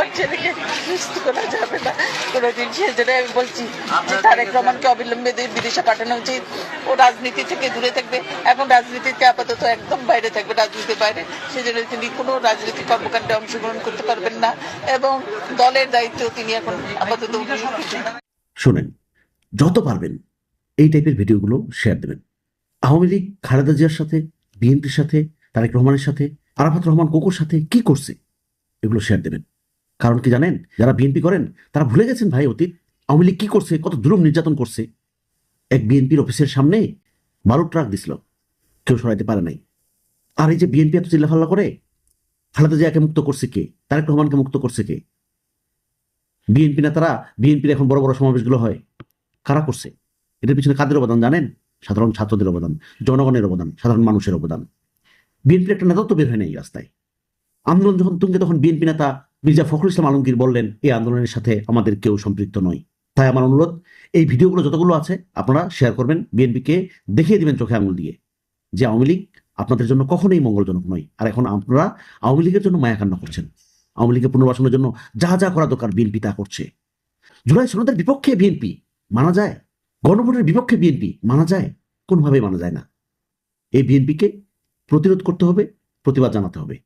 আমার ছেলেকে সুস্থ করা যাবে না। কোনোদিন সেজন্য আমি বলছি যে তারেক রহমানকে অবিলম্বে বিদেশে পাঠানো উচিত। ও রাজনীতি থেকে দূরে থাকবে। এখন রাজনীতিতে আপাতত একদম বাইরে থাকবে রাজনীতির বাইরে। সেজন্য তিনি কোনো রাজনৈতিক কর্মকাণ্ডে অংশগ্রহণ করতে পারবেন না এবং দলের দায়িত্ব তিনি এখন আপাতত। শোনেন যত পারবেন এই টাইপের ভিডিওগুলো শেয়ার দেবেন। আওয়ামী লীগ খালেদা জিয়ার সাথে বিএনপির সাথে তারেক রহমানের সাথে আরাফাত রহমান কোকুর সাথে কি করছে এগুলো শেয়ার দেবেন। কারণ কি জানেন? যারা বিএনপি করেন, তারা ভুলে গেছেন ভাই অতীত। আওয়ামী লীগ কি করছে? কত জুলুম নির্যাতন করছে। এক বিএনপির অফিসের সামনে বারো ট্রাক দিছিল। কেউ সরাইতে পারে নাই। আর এই যে বিএনপি এত চিল্লাফাল্লা করে খালেদা জিয়াকে মুক্ত করছে কে? তারেক রহমানকে মুক্ত করছে কে? বিএনপি নেতারা বিএনপির এখন বড় বড় সমাবেশগুলো হয়। কারা করছে? এটার পিছনে কাদের অবদান জানেন? সাধারণ ছাত্রদের অবদান, জনগণের অবদান, সাধারণ মানুষের অবদান। বিএনপির একটা নেতাও তো বের হয় নাই রাস্তায়। আন্দোলন যখন তুঙ্গে, তখন বিএনপি নেতা মির্জা ফখরুল ইসলাম আলমগীর বললেন এই আন্দোলনের সাথে আমাদের কেউ সম্পৃক্ত নয়। তাই আমার অনুরোধ, এই ভিডিওগুলো যতগুলো আছে, আপনারা শেয়ার করবেন, বিএনপিকে দেখিয়ে দিবেন চোখে আঙুল দিয়ে যে আওয়ামী লীগ আপনাদের জন্য কখনোই মঙ্গলজনক নয়। আর এখন আপনারা আওয়ামী লীগের জন্য মায়াকান্না করছেন। আওয়ামী লীগের পুনর্বাসনের জন্য যা যা করা দরকার বিএনপি তা করছে। জুলাই সনদের বিপক্ষে বিএনপি মানা যায়, গণভোটের বিপক্ষে বিএনপি মানা যায়, কোনোভাবেই মানা যায় না। এই বিএনপিকে প্রতিরোধ করতে হবে, প্রতিবাদ জানাতে হবে।